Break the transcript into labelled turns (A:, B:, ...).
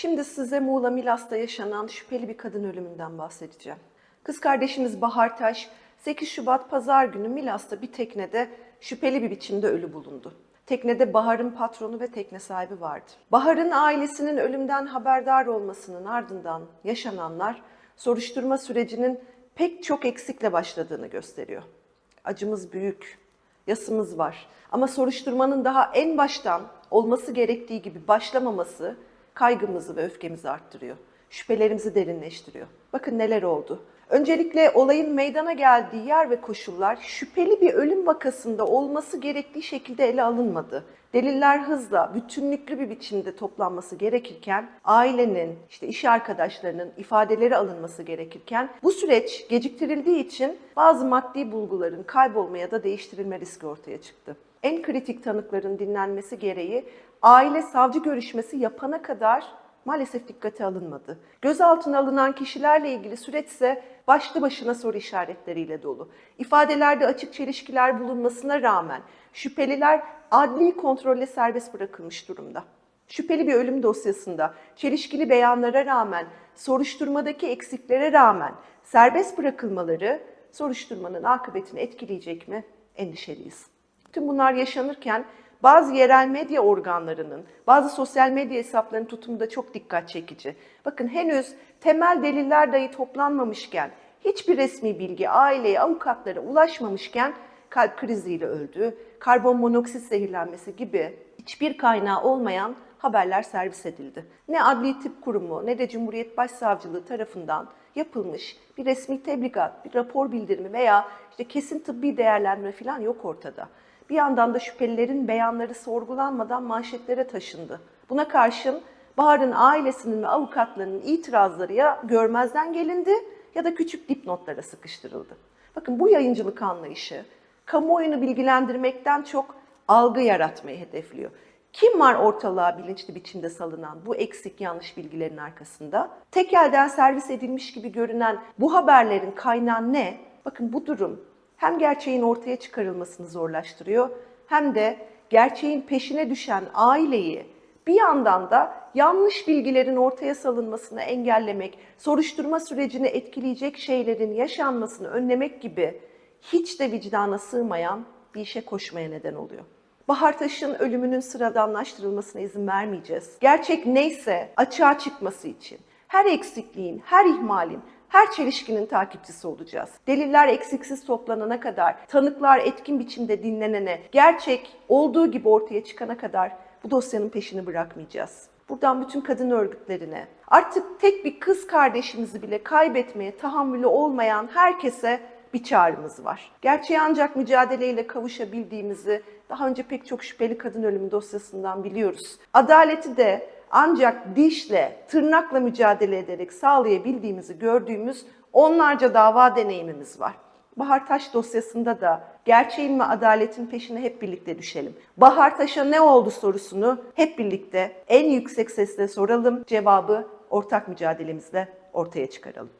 A: Şimdi size Muğla Milas'ta yaşanan şüpheli bir kadın ölümünden bahsedeceğim. Kız kardeşimiz Bahar Taş 8 Şubat pazar günü Milas'ta bir teknede şüpheli bir biçimde ölü bulundu. Teknede Bahar'ın patronu ve tekne sahibi vardı. Bahar'ın ailesinin ölümden haberdar olmasının ardından yaşananlar soruşturma sürecinin pek çok eksikle başladığını gösteriyor. Acımız büyük, yasımız var. Ama soruşturmanın daha en baştan olması gerektiği gibi başlamaması kaygımızı ve öfkemizi arttırıyor. Şüphelerimizi derinleştiriyor. Bakın neler oldu. Öncelikle olayın meydana geldiği yer ve koşullar şüpheli bir ölüm vakasında olması gerektiği şekilde ele alınmadı. Deliller hızla, bütünlüklü bir biçimde toplanması gerekirken, ailenin, işte iş arkadaşlarının ifadeleri alınması gerekirken, bu süreç geciktirildiği için bazı maddi bulguların kaybolma ya da değiştirilme riski ortaya çıktı. En kritik tanıkların dinlenmesi gereği aile savcı görüşmesi yapana kadar maalesef dikkate alınmadı. Gözaltına alınan kişilerle ilgili süreç ise başlı başına soru işaretleriyle dolu. İfadelerde açık çelişkiler bulunmasına rağmen şüpheliler adli kontrolle serbest bırakılmış durumda. Şüpheli bir ölüm dosyasında çelişkili beyanlara rağmen, soruşturmadaki eksiklere rağmen serbest bırakılmaları soruşturmanın akıbetini etkileyecek mi? Endişeliyiz. Tüm bunlar yaşanırken bazı yerel medya organlarının, bazı sosyal medya hesaplarının tutumu da çok dikkat çekici. Bakın henüz temel deliller dahi toplanmamışken, hiçbir resmi bilgi aileye, avukatlara ulaşmamışken kalp kriziyle öldü, karbon monoksit zehirlenmesi gibi hiçbir kaynağı olmayan haberler servis edildi. Ne Adli Tıp Kurumu ne de Cumhuriyet Başsavcılığı tarafından yapılmış bir resmi tebligat, bir rapor bildirimi veya işte kesin tıbbi değerlendirme falan yok ortada. Bir yandan da şüphelilerin beyanları sorgulanmadan manşetlere taşındı. Buna karşın Bahar'ın ailesinin ve avukatlarının itirazları ya görmezden gelindi ya da küçük dipnotlara sıkıştırıldı. Bakın bu yayıncılık anlayışı kamuoyunu bilgilendirmekten çok algı yaratmayı hedefliyor. Kim var ortalığa bilinçli biçimde salınan bu eksik yanlış bilgilerin arkasında? Tek elden servis edilmiş gibi görünen bu haberlerin kaynağı ne? Bakın bu durum hem gerçeğin ortaya çıkarılmasını zorlaştırıyor hem de gerçeğin peşine düşen aileyi bir yandan da yanlış bilgilerin ortaya salınmasını engellemek, soruşturma sürecini etkileyecek şeylerin yaşanmasını önlemek gibi hiç de vicdana sığmayan bir işe koşmaya neden oluyor. Bahar Taş'ın ölümünün sıradanlaştırılmasına izin vermeyeceğiz. Gerçek neyse açığa çıkması için her eksikliğin, her ihmalin, her çelişkinin takipçisi olacağız. Deliller eksiksiz toplanana kadar, tanıklar etkin biçimde dinlenene, gerçek olduğu gibi ortaya çıkana kadar bu dosyanın peşini bırakmayacağız. Buradan bütün kadın örgütlerine, artık tek bir kız kardeşimizi bile kaybetmeye tahammülü olmayan herkese bir çağrımız var. Gerçeği ancak mücadeleyle kavuşabildiğimizi daha önce pek çok şüpheli kadın ölümü dosyasından biliyoruz. Adaleti de ancak dişle, tırnakla mücadele ederek sağlayabildiğimizi gördüğümüz onlarca dava deneyimimiz var. Bahar Taş dosyasında da gerçeğin ve adaletin peşine hep birlikte düşelim. Bahar Taş'a ne oldu sorusunu hep birlikte en yüksek sesle soralım, cevabı ortak mücadelemizle ortaya çıkaralım.